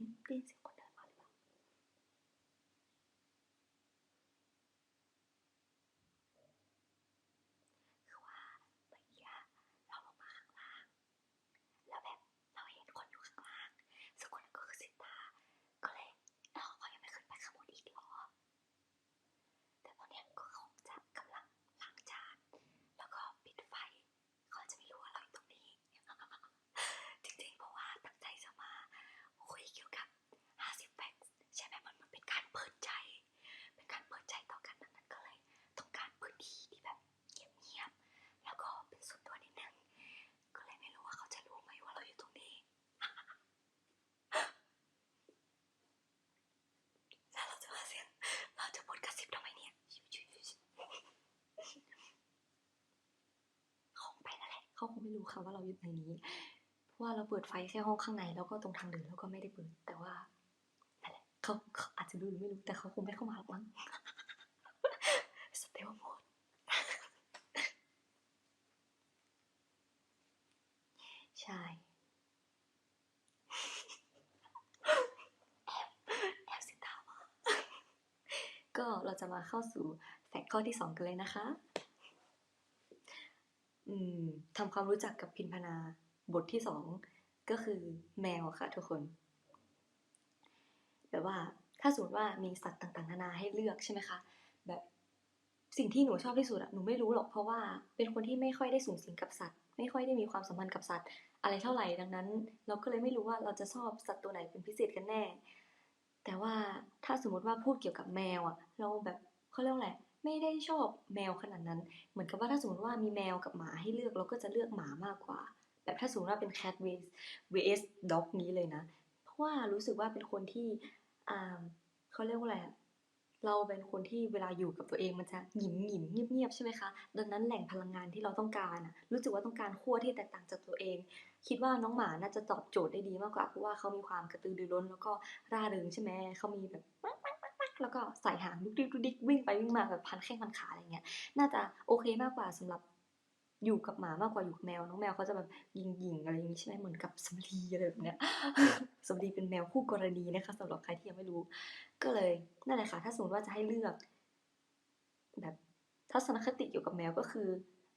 อืมได้ยินเสียงคนเดินมาหรือเปล่าคือว่าเมื่อกี้อะเราลงมาข้างล่าง แล้วแบบเราเห็นคนอยู่ข้างล่างซึ่งคนนั้นก็คือสิตา ก็เลยเราก็ยังไม่ขึ้นไปข้างบนอีกเหรอ แต่ตอนเนี้ยก็คงจะกำลังล้างจาน แล้วก็ปิดไฟ เขาจะไม่รู้ว่าเราอยู่ตรงนี้ จริงๆ เพราะว่าตั้งใจจะมาคุยเกี่ยวกับ 50 facts ใช่ไหมมันมันเป็นการเปิดใจ เป็นการเปิดใจต่อกันดังนั้นก็เลยต้องการพื้นที่ที่แบบเงียบๆ แล้วก็เป็นส่วนตัวนิดนึง ก็เลยไม่รู้ว่าเขาจะรู้ไหมว่าเราอยู่ตรงนี้ แล้วเราจะมาเสียง เราจะพูดกระซิบทำไมเนี่ยคงไปนั่นแหละเขา ค่ะว่าเราอยู่ในนี้ เพราะว่าเราเปิดไฟแค่ห้องข้างในแล้วก็ตรงทางเดินแล้วก็ไม่ได้เปิด แต่ว่านั่นแหละเขาเขาอาจจะรู้หรือไม่รู้แต่เขาคงไม่เข้ามาหรอกมั้งสเตลโหมดใช่แอบแอบสิตามาก็เราจะมาเข้าสู่แฟกต์ข้อที่สองกันเลยนะคะ อืมทำความรู้จักกับพินพนาบทที่สองก็คือแมวค่ะทุกคน แบบว่าถ้าสมมติว่ามีสัตว์ต่างๆนานาให้เลือกใช่ไหมคะ แบบสิ่งที่หนูชอบที่สุดอะหนูไม่รู้หรอกเพราะว่าเป็นคนที่ไม่ค่อยได้สูงสิงกับสัตว์ ไม่ค่อยได้มีความสัมพันธ์กับสัตว์ อะไรเท่าไหร่ดังนั้น เราก็เลยไม่รู้ว่าเราจะชอบสัตว์ตัวไหนเป็นพิเศษกันแน่ แต่ว่าถ้าสมมติว่าพูดเกี่ยวกับแมวอะเราแบบเขาเรียกอะไร ไม่ได้ชอบแมวขนาดนั้น เหมือนกับว่าถ้าสมมติว่ามีแมวกับหมาให้เลือกเราก็จะเลือกหมามากกว่า แบบถ้าสมมติว่าเป็น cat vs vs dog นี้เลยนะ เพราะว่ารู้สึกว่าเป็นคนที่อ่าเขาเรียกว่าอะไรเราเป็นคนที่เวลาอยู่กับตัวเองมันจะหยิมหยิมเงียบเงียบๆใช่ไหมคะ ดังนั้นแหล่งพลังงานที่เราต้องการอะรู้สึกว่าต้องการขั้วที่แตกต่างจากตัวเอง คิดว่าน้องหมาน่าจะตอบโจทย์ได้ดีมากกว่าเพราะว่าเขามีความกระตือรือร้นแล้วก็ร่าเริงใช่ไหมเขามีแบบ แล้วก็ใส่หางดุกดิกดุกดิกวิ่งไปวิ่งมาแบบพันแข้งพันขาอะไรเงี้ย น่าจะโอเคมากกว่าสำหรับอยู่กับหมามากกว่าอยู่กับแมวน้องแมวเขาจะแบบยิงยิงๆอะไรอย่างนี้ใช่ไหมเหมือนกับสำลีอะไรแบบเนี้ยสำลีเป็นแมวคู่กรณีนะคะสำหรับใครที่ยังไม่รู้ ก็เลยนั่นแหละค่ะ ถ้าสมมติว่าจะให้เลือก แบบทัศนคติเกี่ยวกับแมวก็คือ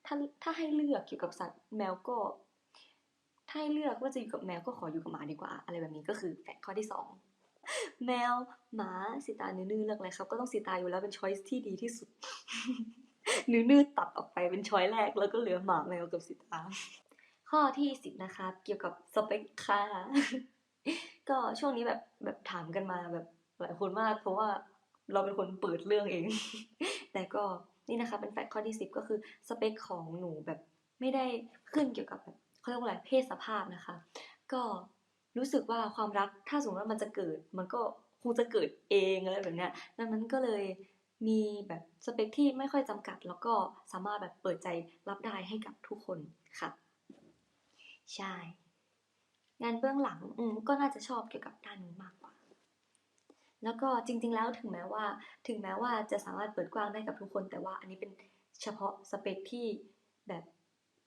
ถ้าถ้าให้เลือกเกี่ยวกับสัตว์แมวก็ถ้าให้เลือกว่าจะอยู่กับแมวก็ขออยู่กับหมาดีกว่า อะไรแบบนี้ก็คือแฟกต์ข้อที่สอง แมว หมาสีตาเนื้อเลือกอะไรครับ ก็ต้องสีตาอยู่แล้วเป็นช้อยส์ที่ดีที่สุดเนื้อตัดออกไปเป็นช้อยแรก แล้วก็เหลือหมาแมวกับสีตา ข้อที่สิบนะคะ เกี่ยวกับสเปคค่ะก็ช่วงนี้แบบแบบถามกันมาแบบหลายคนมากเพราะว่าเราเป็นคนเปิดเรื่องเอง แต่ก็นี่นะคะ เป็นแฟกต์ข้อที่สิบก็คือสเปคของหนูแบบไม่ได้ขึ้นเกี่ยวกับแบบเขาเรียกว่าอะไรเพศสภาพนะคะ ก็ รู้สึกว่าความรักถ้าสมมติว่ามันจะเกิด มันก็คงจะเกิดเองอะไรแบบเนี้ยดังนั้นก็เลยมีแบบสเปคที่ไม่ค่อยจำกัด แล้วก็สามารถแบบเปิดใจรับได้ให้กับทุกคนค่ะ ใช่ งานเบื้องหลังอืมก็น่าจะชอบเกี่ยวกับด้านนี้มากกว่า แล้วก็จริง ๆ แล้วถึงแม้ว่า ถึงแม้ว่าจะสามารถเปิดกว้างได้กับทุกคน แต่ว่าอันนี้เป็นเฉพาะสเปคที่แบบ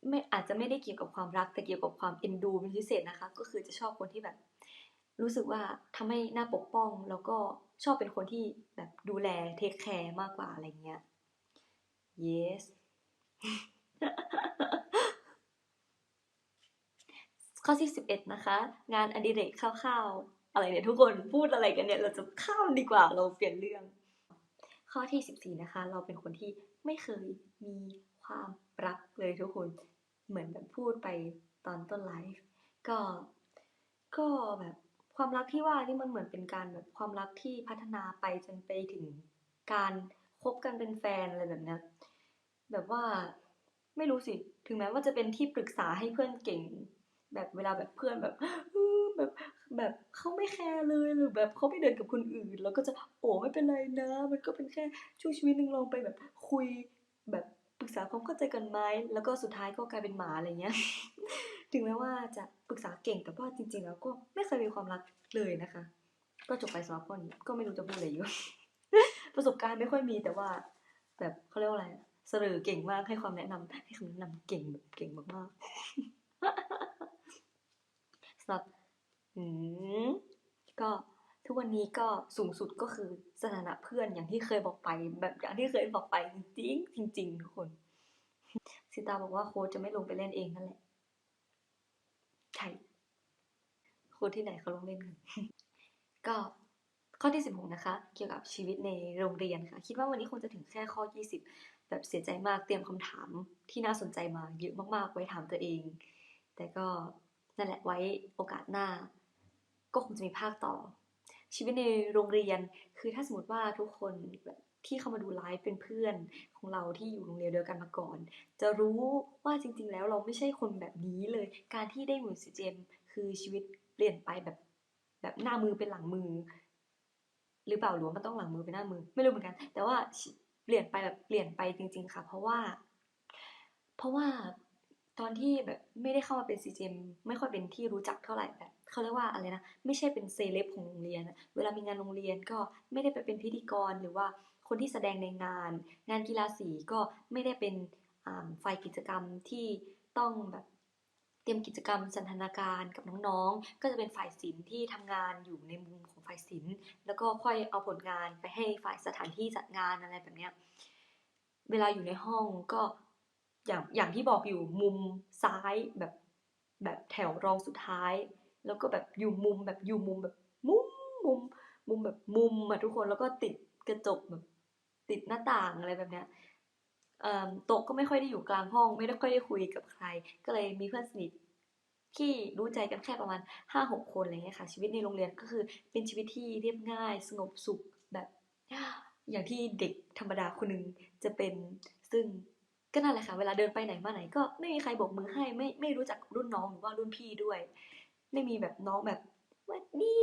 ไม่อาจจะไม่ได้เกี่ยวกับความรักแต่เกี่ยวกับความเอ็นดูเป็นพิเศษนะคะ ก็คือจะชอบคนที่แบบ รู้สึกว่าทำให้หน้าปกป้องแล้วก็ชอบเป็นคนที่แบบดูแลเทคแคร์มากกว่าอะไรเงี้ย yes ข้อที่สิบเอ็ดนะคะ งานอดิเรกคร่าวๆอะไรเนี่ยทุกคนพูดอะไรกันเนี่ยเราจะข้ามดีกว่าเราเปลี่ยนเรื่อง ข้อที่สิบสี่นะคะ เราเป็นคนที่ไม่เคยมีความรักเลยทุกคน เหมือนแบบพูดไปตอนต้นไลฟ์ก็ก็แบบความรักที่ว่านี่มันเหมือนเป็นการแบบความรักที่พัฒนาไปจนไปถึงการคบกันเป็นแฟนอะไรแบบนี้แบบว่าไม่รู้สิถึงแม้ว่าจะเป็นที่ปรึกษาให้เพื่อนเก่ง แบบเวลาแบบเพื่อนแบบแบบแบบเขาไม่แคร์เลยหรือแบบเขาไปเดินกับคนอื่น แล้วก็จะโอ้ไม่เป็นไรนะ มันก็เป็นแค่ช่วงชีวิตหนึ่งลองไปแบบคุยแบบ ปรึกษาความเข้าใจกันไหมแล้วก็สุดท้ายก็กลายเป็นหมาอะไรเงี้ย ถึงแม้ว่าจะปรึกษาเก่งแต่ว่าจริง ๆ แล้วก็ไม่เคยมีความรักเลยนะคะ ก็จบไปสำหรับข้อนี้ก็ไม่รู้จะพูดอะไรอยู่ประสบการณ์ไม่ค่อยมีแต่ว่าแบบเขาเรียกว่าอะไรเสรอเก่งมากให้ความแนะนำให้คำแนะนำเก่งแบบเก่งมากๆสำหรับอืมก็ ทุกวันนี้ก็สูงสุดก็คือสถานะเพื่อนอย่างที่เคยบอกไป แบบอย่างที่เคยบอกไปจริงจริงทุกคนสิตาบอกว่าโค้ชจะไม่ลงไปเล่นเองนั่นแหละใช่โค้ชที่ไหนเขาลงเล่นกันก็ข้อที่ 16 นะคะ เกี่ยวกับชีวิตในโรงเรียนค่ะ คิดว่าวันนี้คงจะถึงแค่ข้อ 20 แบบเสียใจมากเตรียมคำถามที่น่าสนใจมาเยอะมากๆ ไว้ถามตัวเอง แต่ก็นั่นแหละไว้โอกาสหน้า ก็คงจะมีภาคต่อ ชีวิตในโรงเรียน คือถ้าสมมติว่าทุกคนแบบที่เข้ามาดูไลฟ์เป็นเพื่อนของเราที่อยู่โรงเรียนเดียวกันมาก่อน จะรู้ว่าจริง ๆ แล้วเราไม่ใช่คนแบบนี้เลย การที่ได้หมุนซีเจมคือชีวิตเปลี่ยนไปแบบแบบหน้ามือเป็นหลังมือ หรือเปล่าหรือว่ามันต้องหลังมือเป็นหน้ามือ ไม่รู้เหมือนกัน แต่ว่าเปลี่ยนไปแบบเปลี่ยนไปจริง ๆ ค่ะ เพราะว่า เพราะว่าตอนที่แบบไม่ได้เข้ามาเป็นซีเจมไม่ค่อยเป็นที่รู้จักเท่าไหร่แบบ เขาเรียกว่าอะไรนะ ไม่ใช่เป็นเซเลบของโรงเรียน เวลามีงานโรงเรียนก็ไม่ได้ไปเป็นพิธีกรหรือว่าคนที่แสดงในงาน งานกีฬาสีก็ไม่ได้เป็นฝ่ายกิจกรรมที่ต้องแบบเตรียมกิจกรรมสันทนาการกับน้องๆ ก็จะเป็นฝ่ายศิลป์ที่ทำงานอยู่ในมุมของฝ่ายศิลป์ แล้วก็ค่อยเอาผลงานไปให้ฝ่ายสถานที่จัดงานอะไรแบบเนี้ย เวลาอยู่ในห้องก็อย่างอย่างที่บอกอยู่มุมซ้ายแบบแบบแถวรองสุดท้าย แล้วก็แบบอยู่มุมแบบอยู่มุมแบบมุมมุมมุมแบบมุมอะทุกคนแล้วก็ติดกระจกแบบติดหน้าต่างอะไรแบบเนี้ยโต๊ะก็ไม่ค่อยได้อยู่กลางห้อง ไม่ได้ค่อยได้คุยกับใคร ก็เลยมีเพื่อนสนิทที่รู้ใจกันแค่ประมาณห้าหกคนอะไรเงี้ยค่ะ ชีวิตในโรงเรียนก็คือเป็นชีวิตที่เรียบง่าย สงบสุขแบบ อย่างที่เด็กธรรมดาคนหนึ่งจะเป็นซึ่งก็นั่นแหละค่ะ เวลาเดินไปไหนมาไหนก็ไม่มีใครโบกมือให้ไม่ไม่รู้จักรุ่นน้องหรือว่ารุ่นพี่ด้วย ไม่มีแบบน้องแบบวัดดี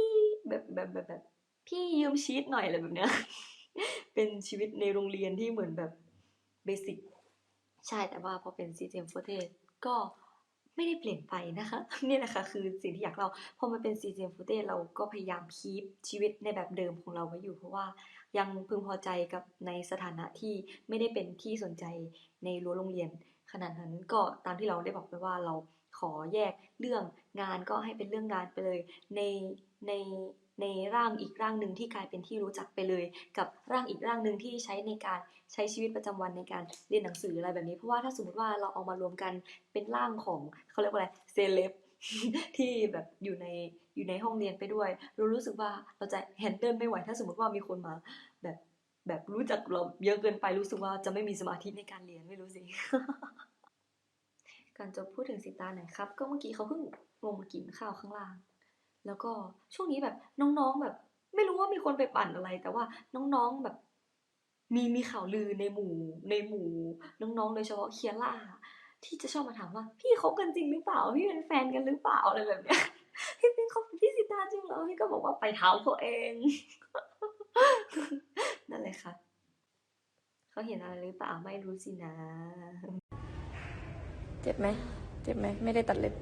แบบแบบแบบแบบพี่ยืมชีตหน่อยอะไรแบบเนี้ย เป็นชีวิตในโรงเรียนที่เหมือนแบบเบสิกใช่แต่ว่าพอเป็น CGM f o r t e ก็ไม่ได้เปลี่ยนไปนะคะนี่แหละค่ะคือสิ่งที่อยากเราพอมาเป็น CGM f o r t e เราก็พยายามคีปชีวิตในแบบเดิมของเราไว้อยู่ เพราะว่ายังพึงพอใจกับในสถานะที่ไม่ได้เป็นที่สนใจในรั้วโรงเรียน ขนาดนั้นก็ตามที่เราได้บอกไปว่าเราขอแยกเรื่อง งานก็ให้เป็นเรื่องงานไปเลย ในในในร่างอีกร่างหนึ่งที่กลายเป็นที่รู้จักไปเลย กับร่างอีกร่างหนึ่งที่ใช้ในการใช้ชีวิตประจำวันในการเรียนหนังสืออะไรแบบนี้ เพราะว่าถ้าสมมติว่าเราเอามารวมกันเป็นร่างของเขาเรียกว่าอะไรเซเลบที่แบบอยู่ในอยู่ในห้องเรียนไปด้วย เรารู้สึกว่าเราจะแฮนเดิลไม่ไหวถ้าสมมติว่ามีคนมาแบบแบบรู้จักเราเยอะเกินไปรู้สึกว่าจะไม่มีสมาธิในการเรียนไม่รู้สิ การจะพูดถึงสิตาหน่อยครับ ก็เมื่อกี้เขาเพิ่งลงมากินข้าวข้างล่าง แล้วก็ช่วงนี้แบบน้องๆแบบ ไม่รู้ว่ามีคนไปปั่นอะไร แต่ว่าน้องๆแบบ มีมีข่าวลือในหมู่ ในหมู่น้องๆโดยเฉพาะเคียร่าที่จะชอบมาถามว่า พี่คบกันจริงหรือเปล่า พี่เป็นแฟนกันหรือเปล่าอะไรแบบเนี้ยพี่เป็นคบพี่สิตาจริงเหรอพี่ก็บอกว่าไปถาเขาเอง นั่นแหละค่ะเขาเห็นอะไรหรือเปล่าไม่รู้สินะ เจ็บไหม เจ็บไหม ไม่ได้ตัดเล็บ